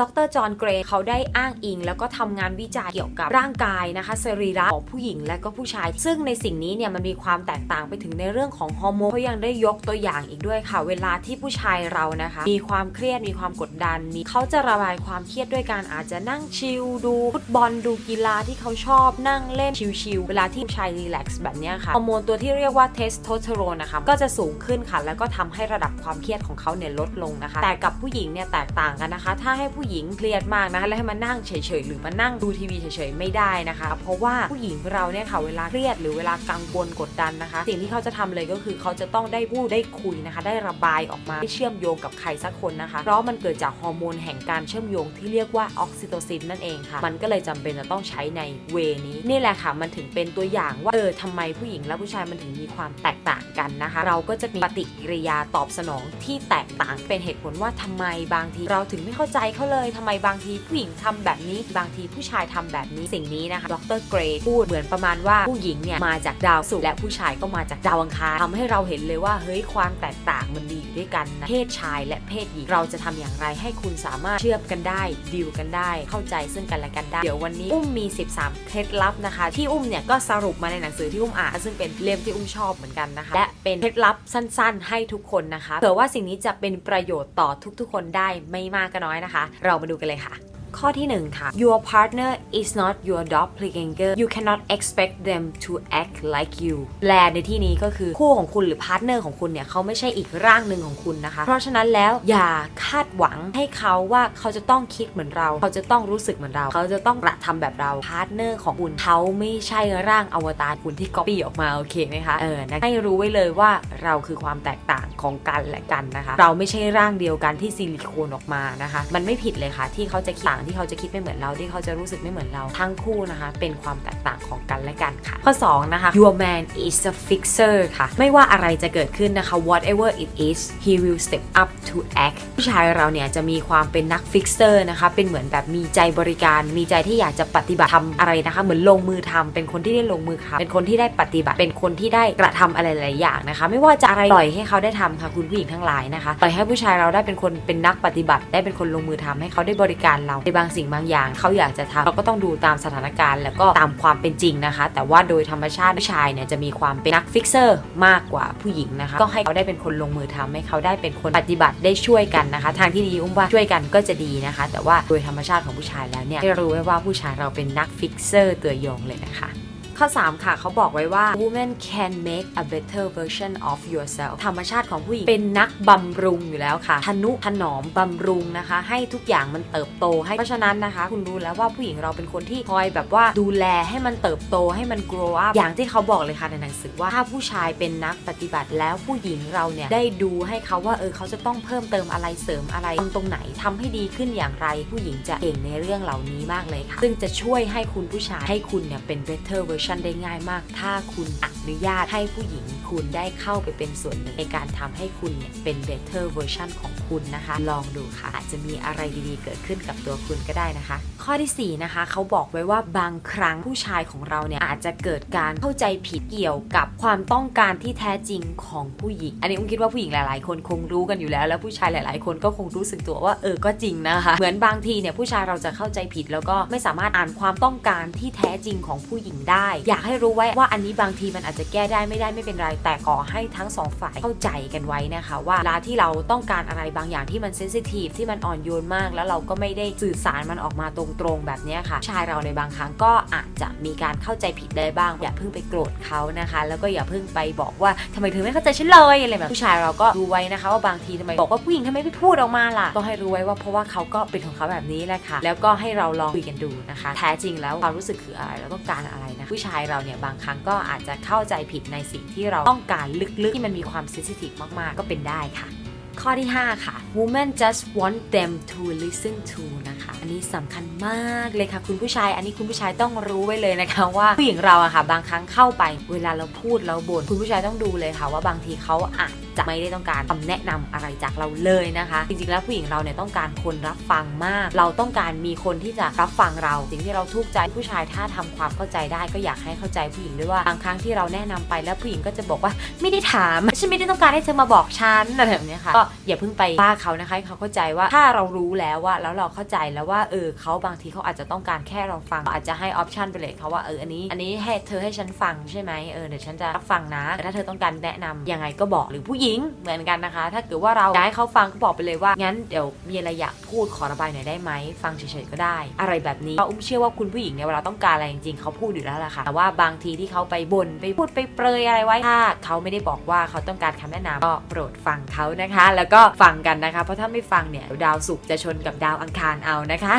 ดรจอห์นเกรย์เขาได้อ้างอิง แล้วก็ทำงานวิจัยเกี่ยวกับร่างกายนะคะสรีระของผู้หญิงและก็ผู้ชาย ซึ่งในสิ่งนี้เนี่ยมันมีความแตกต่างไปถึงในเรื่องของฮอร์โมนเขายังได้ยกตัวอย่างอีกด้วยค่ะ เวลาที่ผู้ชายเรานะคะ มีความเครียดมีความกดดันมีเขาจะระบายความเครียดด้วยการอาจจะนั่งชิลดูฟุตบอลดูกีฬาที่เขาชอบนั่งเล่นชิลๆเวลาที่ผู้ชายรีแลกซ์แบบนี้ค่ะฮอร์โมนตัวที่เรียกว่าเทสโทสเตอโรนนะคะก็จะสูงขึ้นค่ะ แล้วก็ทำให้ระดับความเครียดของเขาเนี่ยลดลงนะคะ แต่กับผู้หญิงเนี่ยแตกต่างกันนะคะ ถ้าให้ผูู้้หญิงเครียดมากนะคะแล้วให้มานั่งเฉยๆหรือมานั่งดูทีวีเฉยๆไม่ได้นะคะ เพราะว่าผู้หญิงเราเนี่ยค่ะเวลาเครียดหรือเวลากังวลกดดันนะคะ สิ่งที่เขาจะทำเลยก็คือเขาจะต้องได้พูดได้คุยนะคะ ได้ระบายออกมาได้เชื่อมโยงกับใครสักคนนะคะ เพราะมันเกิดจากฮอร์โมนแห่งการเชื่อมโยงที่เรียกว่าออกซิโตซินนั่นเองค่ะ มันก็เลยจำเป็นจะต้องใช้ในเวนี้นี่แหละค่ะมันถึงเป็นตัวอย่างว่าเออทำไมผู้หญิงและผู้ชายมันถึงมีความแตกต่างกันนะคะ เราก็จะมีปฏิกิริยาตอบสนองที่แตกต่างเป็นเหตุผลว่าทำไมบางทีเราถึงไม่เข้าใจเขาเลยเลยทำไมบางทีผู้หญิงทำแบบนี้ บางทีผู้ชายทำแบบนี้สิ่งนี้นะคะดรเกรย์พูดเหมือนประมาณว่าผู้หญิงเนี่ยมาจากดาวศุกร์และผู้ชายก็มาจากดาวอังคารทำให้เราเห็นเลยว่าเฮ้ยความแตกต่างมันมีอยู่ด้วยกันนะเพศชายและเพศหญิงเราจะทำอย่างไรให้คุณสามารถเชื่อมกันได้ดิวกันได้ เข้าใจซึ่งกันและกันได้เดี๋ยววันนี้อุ้มมี 13 เคล็ดลับนะคะ ที่อุ้มเนี่ยก็สรุปมาในหนังสือที่อุ้มอ่านซึ่งเป็นเล่มที่อุ้มชอบเหมือนกันนะคะและ เป็นเคล็ดลับสั้น ๆ ให้ทุกคนนะคะเผื่อว่าสิ่งนี้จะเป็นประโยชน์ต่อทุกๆ คนได้ไม่มากก็น้อยนะคะ เรามาดูกันเลยค่ะ ข้อที่ 1 ค่ะ your partner is not your doppelganger you cannot expect them to act like you แลในที่นี้ก็คือคู่ของคุณหรือพาร์ทเนอร์ของคุณเนี่ยเขาไม่ใช่อีกร่างหนึ่งของคุณนะคะ เพราะฉะนั้นแล้วอย่าคาดหวังให้เขาว่าเขาจะต้องคิดเหมือนเรา เขาจะต้องรู้สึกเหมือนเรา เขาจะต้องกระทำแบบเราพาร์ทเนอร์ของคุณเขาไม่ใช่ร่างอวตารคุณที่ก๊อปปี้ออกมาโอเคไหมคะเออนะให้รู้ไว้เลยว่าเราคือความแตกต่างของกันและกันนะคะ เราไม่ใช่ร่างเดียวกันที่ซิลิโคนออกมานะคะ มันไม่ผิดเลยค่ะที่เขาจะคิดต่างที่เขาจะคิดไม่เหมือนเราที่เขาจะรู้สึกไม่เหมือนเรา ทั้งคู่นะคะเป็นความแตกต่างของกันและกันค่ะ ข้อ 2 นะคะ your man is a fixer ค่ะ ไม่ว่าอะไรจะเกิดขึ้นนะคะ whatever it is he will step up to act ผู้ชายเราเนี่ยจะมีความเป็นนัก fixer นะคะเป็นเหมือนแบบมีใจบริการ มีใจที่อยากจะปฏิบัติทำอะไรนะคะ เหมือนลงมือทำเป็นคนที่ได้ลงมือทำเป็นคนที่ได้ปฏิบัติ เป็นคนที่ได้กระทำอะไรหลายอย่างนะคะ ไม่ว่าจะอะไรปล่อยให้เขาได้ทำค่ะคุณผู้หญิงทั้งหลายนะคะปล่อยให้ผู้ชายเราได้เป็นคนเป็นนักปฏิบัติ ได้เป็นคนลงมือทำให้เขาได้บริการเราในบางสิ่งบางอย่างเขาอยากจะทำเราก็ต้องดูตามสถานการณ์แล้วก็ตามความเป็นจริงนะคะ แต่ว่าโดยธรรมชาติผู้ชายเนี่ยจะมีความเป็นนักฟิกเซอร์มากกว่าผู้หญิงนะคะ ก็ให้เขาได้เป็นคนลงมือทำให้เขาได้เป็นคนปฏิบัติได้ช่วยกันนะคะ ทางที่ดีอุ้มว่าช่วยกันก็จะดีนะคะ แต่ว่าโดยธรรมชาติของผู้ชายแล้วเนี่ยให้รู้ไว้ว่าผู้ชายเราเป็นนักฟิกเซอร์ตัวยงเลยนะคะ ข้อ 3 ค่ะ เขาบอกไว้ว่า woman can make a better version of yourself ธรรมชาติของผู้หญิงเป็นนักบำรุงอยู่แล้วค่ะทนุถนอมบำรุงนะคะ ให้ทุกอย่างมันเติบโตให้เพราะฉะนั้นนะคะ คุณรู้แล้วว่าผู้หญิงเราเป็นคนที่คอยแบบว่าดูแลให้มันเติบโตให้มัน grow up อย่างที่เขาบอกเลยค่ะในหนังสือว่าถ้าผู้ชายเป็นนักปฏิบัติแล้วผู้หญิงเราเนี่ยได้ดูให้เขาว่าเออเขาจะต้องเพิ่มเติมอะไรเสริมอะไรตรงไหนทำให้ดีขึ้นอย่างไร ผู้หญิงจะเก่งในเรื่องเหล่านี้มากเลยค่ะ ซึ่งจะช่วยให้คุณผู้ชายให้คุณเนี่ยเป็น better version ชันได้ง่ายมาก ถ้าคุณอนุญาตให้ผู้หญิงคุณได้เข้าไปเป็นส่วนหนึ่งในการทำให้คุณเนี่ยเป็น better version ของคุณนะคะ ลองดูค่ะ อาจจะมีอะไรดีๆ เกิดขึ้นกับตัวคุณก็ได้นะคะ ข้อทีสี่ 4 นะคะ เขาบอกไว้ว่าบางครั้งผู้ชายของเราเนี่ยอาจจะเกิดการเข้าใจผิดเกี่ยวกับความต้องการที่แท้จริงของผู้หญิง อันนี้อุ้มคิดว่าผู้หญิงหลาย ๆ คนคงรู้กันอยู่แล้ว แล้วผู้ชายหลาย ๆ คนก็คงรู้สึกตัวว่าเออก็จริงนะคะ เหมือนบางทีเนี่ยผู้ชายเราจะเข้าใจผิด แล้วก็ไม่สามารถอ่านความต้องการที่แท้จริงของผู้หญิงได้ อยากให้รู้ไว้ว่าอันนี้บางทีมันอาจจะแก้ได้ไม่ได้ไม่เป็นไรแต่ขอให้ทั้งสองฝ่ายเข้าใจกันไว้นะคะว่าเวลาที่เราต้องการอะไรบางอย่างที่มันเซนซิทีฟที่มันอ่อนโยนมาก แล้วเราก็ไม่ได้สื่อสารมันออกมาตรงๆแบบนี้ค่ะ ชายเราในบางครั้งก็อาจจะมีการเข้าใจผิดได้บ้าง อย่าเพิ่งไปโกรธเขานะคะ แล้วก็อย่าเพิ่งไปบอกว่าทำไมเธอไม่เข้าใจฉันเลยอะไรแบบผู้ชายเราก็รู้ไว้นะคะว่าบางทีทำไมบอกว่าผู้หญิงทำไมไม่พูดออกมาล่ะก็ให้รู้ไว้ว่าเพราะว่าเขาก็เป็นของเขาแบบนี้แหละค่ะ แล้วก็ให้เราลองคุยกันดูนะคะ แท้จริงแล้วความรู้สึกคืออะไรเราต้องการอะไรนะผู้ชายเราเนี่ยบางครั้งก็อาจจะเข้าใจผิดในสิ่งที่เราต้องการลึกๆ ที่มันมีความเซนซิทีฟมากๆ ก็เป็นได้ค่ะ ข้อที่ 5 ค่ะ women just want them to listen to นะคะ อันนี้สำคัญมากเลยค่ะ คุณผู้ชาย อันนี้คุณผู้ชายต้องรู้ไว้เลยนะคะว่าผู้หญิงเราอะค่ะ บางครั้งเข้าไป เวลาเราพูดเราบ่นคุณผู้ชายต้องดูเลยค่ะว่าบางทีเขาอาจ จะไม่ได้ต้องการคำแนะนำอะไรจากเราเลยนะคะ จริงๆ แล้วผู้หญิงเราเนี่ยต้องการคนรับฟังมาก เราต้องการมีคนที่จะรับฟังเรา สิ่งที่เราทุกข์ใจผู้ชายถ้าทำความเข้าใจได้ก็อยากให้เข้าใจผู้หญิงด้วยว่าบางครั้งที่เราแนะนำไปแล้วผู้หญิงก็จะบอกว่าไม่ได้ถามฉันไม่ได้ต้องการให้เธอมาบอกฉันอะไรแบบนี้ค่ะก็อย่าเพิ่งไปว่าเขานะคะให้เขาเข้าใจว่าถ้าเรารู้แล้วว่าแล้วเราเข้าใจแล้วว่าเออเขาบางทีเขาอาจจะต้องการแค่เราฟัง อาจจะให้ออปชันไปเลยเขาว่าเอออันนี้ อันนี้ให้เธอให้ฉันฟังใช่ไหมเออเดี๋ยวฉันจะรับฟังนะแต่ถ้าเธอต้องการแนะนำยังไงก็บอกหรือผู้หญิงเหมือนกันนะคะ ถ้าเกิดว่าเราอยากให้เขาฟังก็บอกไปเลยว่า งั้นเดี๋ยวมีอะไรอยากพูดขอระบายหน่อยได้ไหม ฟังเฉยๆก็ได้ อะไรแบบนี้เราอุ้มเชื่อว่าคุณผู้หญิงเนี่ยเวลาต้องการอะไรจริงๆเขาพูดอยู่แล้วแหละค่ะ แต่ว่าบางทีที่เขาไปบ่นไปพูดไปเปรยอะไรไว้ ถ้าเขาไม่ได้บอกว่าเขาต้องการคำแนะนำก็โปรดฟังเขานะคะ แล้วก็ฟังกันนะคะ เพราะถ้าไม่ฟังเนี่ยเดี๋ยวดาวศุกร์จะชนกับดาวอังคารเอานะคะ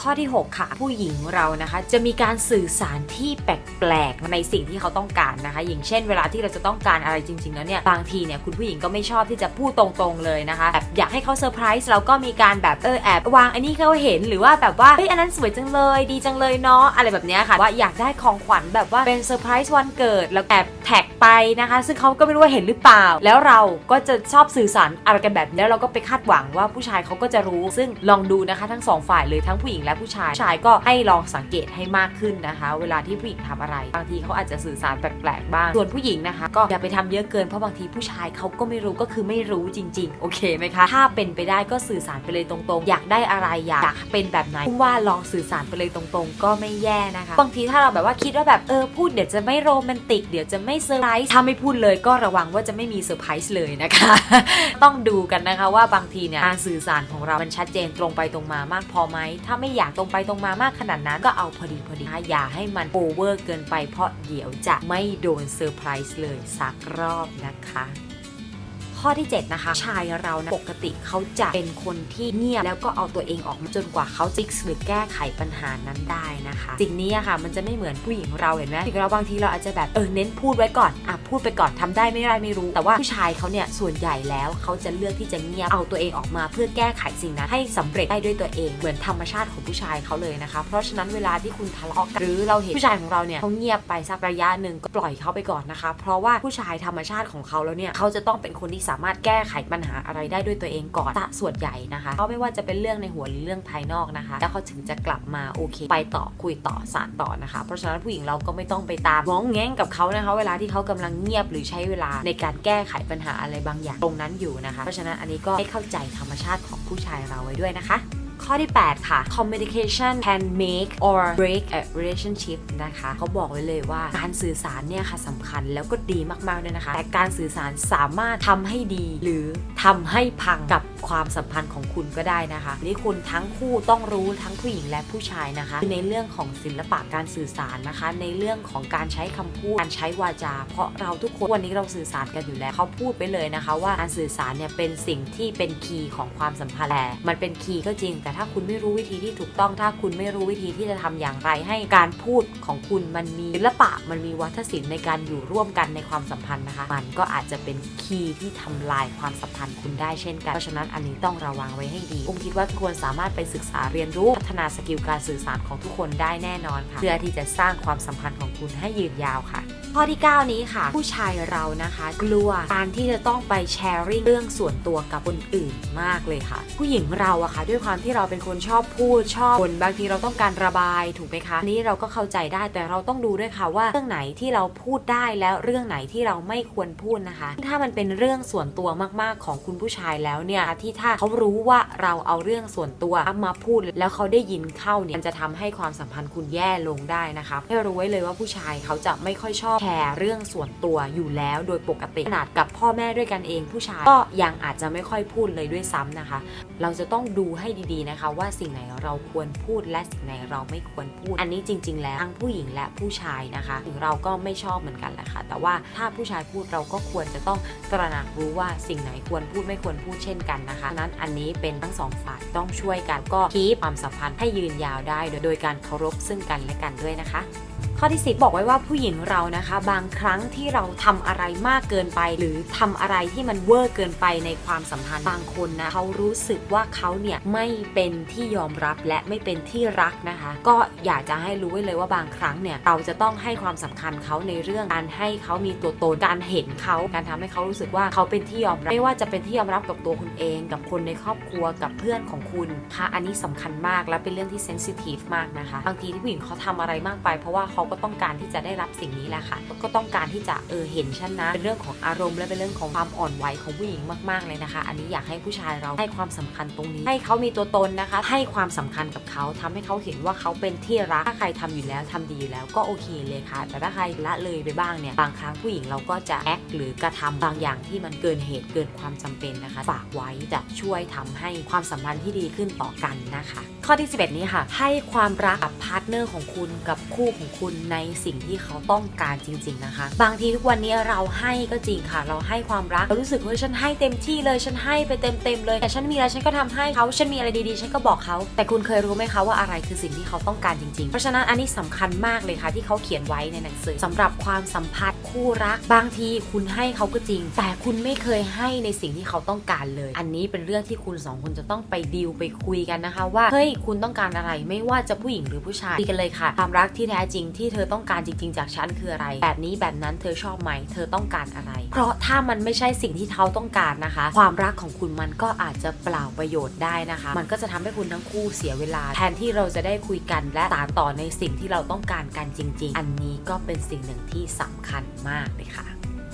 ข้อที่ 6 ค่ะ ผู้หญิงเรานะคะ จะมีการสื่อสารที่แปลกๆในสิ่งที่เขาต้องการนะคะ อย่างเช่น เวลาที่เราจะต้องการอะไรจริงๆแล้วเนี่ยบางทีเนี่ยคุณผู้หญิงก็ไม่ชอบที่จะพูดตรงๆเลยนะคะแบบอยากให้เขาเซอร์ไพรส์เราก็มีการแบบเออแอบวางอันนี้เขาเห็นหรือว่าแบบว่าเฮ้ยอันนั้นสวยจังเลย ดีจังเลยเนาะอะไรแบบเนี้ยค่ะว่าอยากได้ของขวัญแบบว่าเป็นเซอร์ไพรส์วันเกิดแล้วแอบแท็กไปนะคะ ซึ่งเขาก็ไม่รู้ว่าเห็นหรือเปล่า แล้วเราก็จะชอบสื่อสารอะไรกันแบบนี้แล้วเราก็ไปคาดหวังว่าผู้ชายเขาก็จะรู้ ซึ่งลองดูนะคะทั้งสองฝ่ายเลยทั้งผู้หญิงและผู้ชายชายก็ให้ลองสังเกตให้มากขึ้นนะคะ เวลาที่ผู้หญิงทำอะไร บางทีเขาอาจจะสื่อสารแปลกๆบ้าง ส่วนผู้หญิงนะคะ ก็อย่าไปทำเยอะเกินเพราะบางทีผู้ชายเขาก็ไม่รู้ก็คือไม่รู้จริง ๆ โอเคไหมคะ ถ้าเป็นไปได้ก็สื่อสารไปเลยตรงๆ อยากได้อะไรอยากเป็นแบบไหนพุ่มว่าลองสื่อสารไปเลยตรงๆ ก็ไม่แย่นะคะ บางทีถ้าเราแบบว่าคิดว่าแบบเออพูดเดี๋ยวจะไม่โรแมนติกเดี๋ยวจะไม่เซอร์ไพรส์ถ้าไม่พูดเลยก็ระวังว่าจะไม่มีเซอร์ไพรส์เลยนะคะ ต้องดูกันนะคะว่าบางทีเนี่ยการสื่อสารของเรา มันชัดเจนตรงไปตรงมามากพอไหมถ้าไม่อยากตรงไปตรงมามากขนาดนั้นก็เอาพอดีพอดีนะคะอย่าให้มันโอเวอร์เกินไปเพราะเดี๋ยวจะไม่โดนเซอร์ไพรส์เลยสักรอบนะคะ ข้อที่ 7 นะคะ ชายเรานะปกติเขาจะเป็นคนที่เงียบแล้วก็เอาตัวเองออกมาจนกว่าเขาจิกหรือแก้ไขปัญหานั้นได้นะคะสิ่งนี้อะค่ะ มันจะไม่เหมือนผู้หญิงเราเห็นไหมผู้หญิงเราบางทีเราอาจจะแบบเออเน้นพูดไว้ก่อนอะพูดไปก่อนทำได้ไม่ได้ไม่รู้ แต่ว่าผู้ชายเขาเนี่ยส่วนใหญ่แล้วเขาจะเลือกที่จะเงียบเอาตัวเองออกมาเพื่อแก้ไขสิ่งนั้นให้สำเร็จได้ด้วยตัวเองเหมือนธรรมชาติของผู้ชายเขาเลยนะคะ เพราะฉะนั้นเวลาที่คุณทะเลาะกันหรือเราเห็นผู้ชายของเราเนี่ยเขาเงียบไปสักระยะหนึ่งก็ปล่อยเขาไปก่อนนะคะ เพราะว่าผู้ชายธรรมชาติของเขาแล้วเนี่ยเขาจะต้องเป็นคนที่สามารถแก้ไขปัญหาอะไรได้ด้วยตัวเองก่อนซะส่วนใหญ่นะคะเขาไม่ว่าจะเป็นเรื่องในหัวหรือเรื่องภายนอกนะคะ แล้วเขาถึงจะกลับมาโอเค ไปต่อคุยต่อสารต่อนะคะ เพราะฉะนั้นผู้หญิงเราก็ไม่ต้องไปตามง้องแง้งกับเขานะคะ เวลาที่เขากำลังเงียบหรือใช้เวลาในการแก้ไขปัญหาอะไรบางอย่างตรงนั้นอยู่นะคะ เพราะฉะนั้นอันนี้ก็ให้เข้าใจธรรมชาติของผู้ชายเราไว้ด้วยนะคะ ข้อที่ 8 ค่ะ communication can make or break a relationship นะคะเขาบอกไว้เลยว่าการสื่อสารเนี่ยค่ะสำคัญแล้วก็ดีมากๆด้วยนะคะ แต่การสื่อสารสามารถทำให้ดี หรือทำให้พังกับ ความสัมพันธ์ของคุณก็ได้นะคะนี่คุณทั้งคู่ต้องรู้ทั้งผู้หญิงและผู้ชายนะคะในเรื่องของศิลปะการสื่อสารนะคะ ในเรื่องของการใช้คำพูดการใช้วาจา เพราะเราทุกคนวันนี้เราสื่อสารกันอยู่แล้วเขาพูดไปเลยนะคะ ว่าการสื่อสารเนี่ยเป็นสิ่งที่เป็นคีย์ของความสัมพันธ์แต่มันเป็นคีย์ก็จริง แต่ถ้าคุณไม่รู้วิธีที่ถูกต้องถ้าคุณไม่รู้วิธีที่จะทำอย่างไร ให้การพูดของคุณมันมีศิลปะมันมีวัฒนศิลป์ในการอยู่ร่วมกันในความสัมพันธ์นะคะ มันก็อาจจะเป็นคีย์ที่ทำลายความสัมพันธ์คุณได้เช่นกันเพราะฉะนั้นอันนี้ต้องระวังไว้ให้ดีอุ้มคิดว่าทุกคนสามารถไปศึกษาเรียนรู้พัฒนาสกิลการสื่อสารของทุกคนได้แน่นอนค่ะ เพื่อที่จะสร้างความสัมพันธ์ของคุณให้ยืนยาวค่ะข้อที่ 9 นี้ค่ะ ผู้ชายเรานะคะ กลัวการที่จะต้องไปแชร์ริ่งเรื่องส่วนตัวกับคนอื่นมากเลยค่ะ ผู้หญิงเราอะค่ะ ด้วยความที่เราเป็นคนชอบพูดชอบคนบางทีเราต้องการระบายถูกไหมคะนนี้เราก็เข้าใจได้แต่เราต้องดูด้วยค่ะว่าเรื่องไหนที่เราพูดได้แล้วเรื่องไหนที่เราไม่ควรพูดนะคะ ถ้ามันเป็นเรื่องส่วนตัวมากๆของคุณผู้ชายแล้วเนี่ยที่ถ้าเขารู้ว่าเราเอาเรื่องส่วนตัวมาพูด แล้วเขาได้ยินเข้าเนี่ยมันจะทำให้ความสัมพันธ์คุณแย่ลงได้นะคะให้รู้ไว้เลยว่าผู้ชายเขาจะไม่ค่อยชอบแชร์เรื่องส่วนตัวอยู่แล้วโดยปกติขนาดกับพ่อแม่ด้วยกันเองผู้ชายก็ยังอาจจะไม่ค่อยพูดเลยด้วยซ้ำนะคะ เราจะต้องดูให้ดีๆนะคะ ว่าสิ่งไหนเราควรพูดและสิ่งไหนเราไม่ควรพูด อันนี้จริง ๆ แล้วทั้งผู้หญิงและผู้ชายนะคะถึงเราก็ไม่ชอบเหมือนกันแหละค่ะแต่ว่าถ้าผู้ชายพูดเราก็ควรจะต้องตระหนักรู้ว่าสิ่งไหนควรพูดไม่ควรพูดเช่นกันนะคะนั้นอันนี้เป็นทั้งสองฝ่ายต้องช่วยกันก็คีปความสัมพันธ์ให้ยืนยาวได้โดยโดยการเคารพซึ่งกันและกันด้วยนะคะ ข้อที่ 10 บอกไว้ว่าผู้หญิงเรานะคะ บางครั้งที่เราทำอะไรมากเกินไป หรือทำอะไรที่มันเวอร์เกินไปในความสัมพันธ์บางคนนะเขารู้สึกว่าเขาเนี่ยไม่เป็นที่ยอมรับและไม่เป็นที่รักนะคะ ก็อยากจะให้รู้ไว้เลยว่าบางครั้งเนี่ยเราจะต้องให้ความสำคัญเขาในเรื่องการให้เขามีตัวตนการเห็นเขาการทำให้เขารู้สึกว่าเขาเป็นที่ยอมรับไม่ว่าจะเป็นที่ยอมรับกับตัวคุณเอง กับคนในครอบครัวกับเพื่อนของคุณค่ะอันนี้สำคัญมากและเป็นเรื่องที่เซนซิทีฟมากนะคะบางทีที่ผู้หญิงเขาทำอะไรมากไป เพราะว่าเขาก็ต้องการที่จะได้รับสิ่งนี้แหละค่ะ ก็ต้องการที่จะเออเห็นฉันนะ เป็นเรื่องของอารมณ์และเป็นเรื่องของความอ่อนไหวของผู้หญิงมากๆเลยนะคะ อันนี้อยากให้ผู้ชายเราให้ความสำคัญตรงนี้ ให้เขามีตัวตนนะคะ ให้ความสำคัญกับเขาทำให้เขาเห็นว่าเขาเป็นที่รักถ้าใครทำอยู่แล้วทำดีอยู่แล้วก็โอเคเลยค่ะ แต่ถ้าใครละเลยไปบ้างเนี่ยบางครั้งผู้หญิงเราก็จะแอคหรือกระทำบางอย่างที่มันเกินเหตุเกินความจำเป็นนะคะ ฝากไว้จะช่วยทำให้ความสัมพันธ์ที่ดีขึ้นต่อกันนะคะ ข้อที่ 11 นี้ค่ะ ให้ความรักกับพาร์ทเนอร์ของคุณกับคู่ของคุณในสิ่งที่เขาต้องการจริง ๆนะคะ บางทีทุกวันนี้เราให้ก็จริงค่ะ เราให้ความรักเรารู้สึกว่าฉันให้เต็มที่เลยฉันให้ไปเต็มๆเลย แต่ฉันมีอะไรฉันก็ทำให้เขาฉันมีอะไรดีๆ ฉันก็บอกเขา แต่คุณเคยรู้ไหมคะว่าอะไรคือสิ่งที่เขาต้องการจริงๆ เพราะฉะนั้นอันนี้สำคัญมากเลยค่ะที่เขาเขียนไว้ในหนังสือสำหรับความสัมพันธ์คู่รัก บางทีคุณให้เขาก็จริง แต่คุณไม่เคยให้ในสิ่งที่เขาต้องการเลย อันนี้เป็นเรื่องที่คุณสองคนจะต้องไปดีลไปคุยกันนะคะ ว่าเฮ้ยคุณต้องการอะไรไม่ว่าจะผู้หญิงหรือผู้ชายคุยกันเลยค่ะ ความรักที่แท้จริงที่เธอต้องการจริง ๆ จากฉันคืออะไร แบบนี้แบบนั้นเธอชอบไหม เธอต้องการอะไร เพราะถ้ามันไม่ใช่สิ่งที่เขาต้องการนะคะ ความรักของคุณมันก็อาจจะเปล่าประโยชน์ได้นะคะ มันก็จะทำให้คุณทั้งคู่เสียเวลา แทนที่เราจะได้คุยกันและสานต่อในสิ่งที่เราต้องการกันจริง ๆ อันนี้ก็เป็นสิ่งหนึ่งที่สำคัญมากเลยค่ะ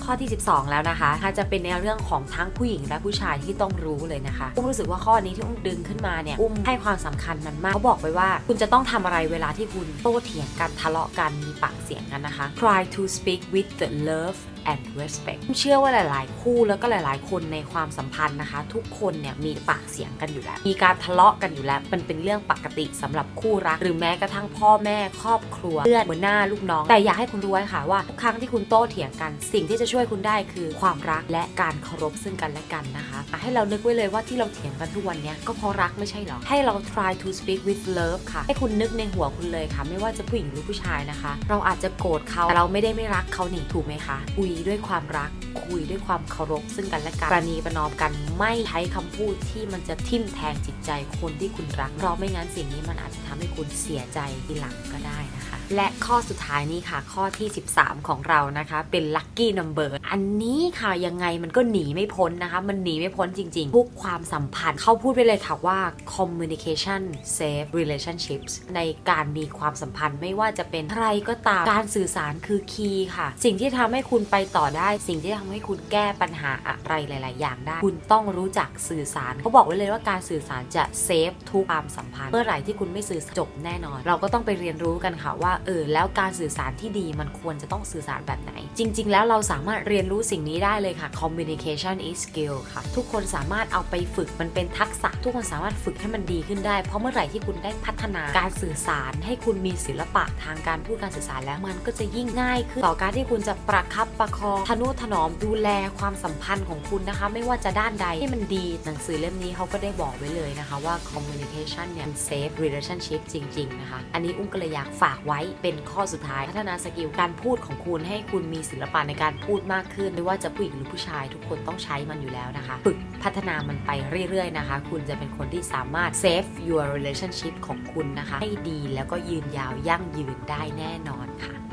ข้อที่ 12 แล้วนะคะถ้าจะเป็นในเรื่องของทั้งผู้หญิงและผู้ชายที่ต้องรู้เลยนะคะอุ้มรู้สึกว่าข้อนี้ที่อุ้มดึงขึ้นมาเนี่ยอุ้มให้ความสำคัญมันมากเขาบอกไว้ว่าคุณจะต้องทำอะไรเวลาที่คุณโต้เถียงกันทะเลาะกันมีปากเสียงกันนะคะ try to speak with the love and respect เชื่อว่าหลาย ๆ คู่แล้วก็หลาย ๆ คนในความสัมพันธ์นะคะ ทุกคนเนี่ยมีปากเสียงกันอยู่แล้ว มีการทะเลาะกันอยู่แล้วมันเป็นเรื่องปกติสำหรับคู่รัก หรือแม้กระทั่งพ่อแม่ครอบครัวเพื่อนหัวหน้าลูกน้อง แต่อยากให้คุณรู้ไว้ค่ะว่าทุกครั้งที่คุณโต้เถียงกัน สิ่งที่จะช่วยคุณได้คือความรักและการเคารพซึ่งกันและกันนะคะให้เรานึกไว้เลยว่าที่เราเถียงกันทุกวันเนี้ยก็เพราะรักไม่ใช่หรอให้เรา try to speak with love ค่ะ ให้คุณนึกในหัวคุณเลยค่ะ ไม่ว่าจะผู้หญิงหรือผู้ชายนะคะ เราอาจจะโกรธเขาแต่เราไม่ได้ไม่รักเขาหนิถูกไหมคะคุยด้วยความรักคุยด้วยความเคารพซึ่งกันและกันประนีประนอมกันไม่ใช้คำพูดที่มันจะทิ่มแทงจิตใจคนที่คุณรักเพราะไม่งั้นสิ่งนี้มันอาจจะทำให้คุณเสียใจทีหลังก็ได้นะคะ และข้อสุดท้ายนี้ค่ะ ข้อที่ 13 ของเรานะคะ เป็น lucky number อันนี้ค่ะยังไงมันก็หนีไม่พ้นนะคะ มันหนีไม่พ้นจริง ๆ ทุกความสัมพันธ์เขาพูดไปเลยค่ะว่า communication save relationships ในการมีความสัมพันธ์ไม่ว่าจะเป็นใครก็ตามการสื่อสารคือคีย์ค่ะ สิ่งที่ทำให้คุณไปต่อได้ สิ่งที่ทำให้คุณแก้ปัญหาอะไรหลาย ๆ อย่างได้ คุณต้องรู้จักสื่อสารเขาบอกไว้เลยว่าการสื่อสารจะเซฟทุกความสัมพันธ์เมื่อไหร่ที่คุณไม่สื่อจบแน่นอน เราก็ต้องไปเรียนรู้กันค่ะว่าเออแล้วการสื่อสารที่ดีมันควรจะต้องสื่อสารแบบไหน จริง ๆ แล้วเราสามารถเรียนรู้สิ่งนี้ได้เลยค่ะ communication is skill ค่ะ ทุกคนสามารถเอาไปฝึกมันเป็นทักษะ ทุกคนสามารถฝึกให้มันดีขึ้นได้ เพราะเมื่อไหร่ที่คุณได้พัฒนาการสื่อสาร ให้คุณมีศิลปะทางการพูดการสื่อสารแล้วมันก็จะยิ่งง่ายขึ้นต่อการที่คุณจะประคับประคองทนุถนอมดูแลความสัมพันธ์ของคุณนะคะ ไม่ว่าจะด้านใดที่มันดีหนังสือเล่มนี้เขาก็ได้บอกไว้เลยนะคะว่า communication เนี่ย save relationship จริง ๆ นะคะ อันนี้อุ้มก็เลยอยากฝากไว้เป็นข้อสุดท้าย พัฒนาสกิลการพูดของคุณให้คุณมีศิลปะในการพูดมากขึ้น ไม่ว่าจะผู้หญิงหรือผู้ชายทุกคนต้องใช้มันอยู่แล้วนะคะ ฝึกพัฒนามันไปเรื่อยๆนะคะ คุณจะเป็นคนที่สามารถ save your relationship ของคุณนะคะ ให้ดีแล้วก็ยืนยาวยั่งยืนได้แน่นอนค่ะ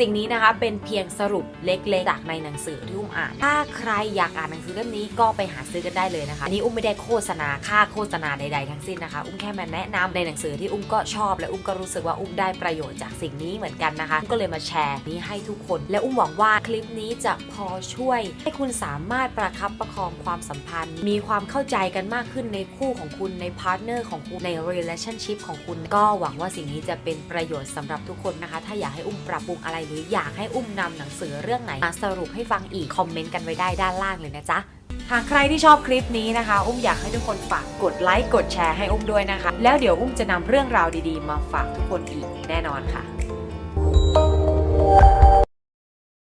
สิ่งนี้นะคะเป็นเพียงสรุปเล็กๆ จากในหนังสือที่อุ้มอ่าน ถ้าใครอยากอ่านหนังสือเล่มนี้ก็ไปหาซื้อกันได้เลยนะคะอันนี้อุ้มไม่ได้โฆษณาค่าโฆษณาใดๆทั้งสิ้นนะคะ อุ้มแค่มาแนะนำในหนังสือที่อุ้มก็ชอบ และอุ้มก็รู้สึกว่าอุ้มได้ประโยชน์จากสิ่งนี้เหมือนกันนะคะอุ้มก็เลยมาแชร์นี้ให้ทุกคน และอุ้มหวังว่าคลิปนี้จะพอช่วย ให้คุณสามารถประคับประคองความสัมพันธ์ มีความเข้าใจกันมากขึ้นในคู่ของคุณในพาร์ทเนอร์ของคุณใน relationship ของคุณก็หวังว่าสิ่งนี้จะเป็นประโยชน์สำหรับทุกคนนะคะ ถ้าอยากให้อุ้มปรับปรุงอะไรหรืออยากให้อุ้มนำหนังสือเรื่องไหนมาสรุปให้ฟังอีก คอมเมนต์กันไว้ได้ด้านล่างเลยนะจ๊ะหากใครที่ชอบคลิปนี้นะคะ อุ้มอยากให้ทุกคนฝากกดไลค์กดแชร์ให้อุ้มด้วยนะคะ แล้วเดี๋ยวอุ้มจะนำเรื่องราวดีๆ มาฝากทุกคนอีกแน่นอนค่ะ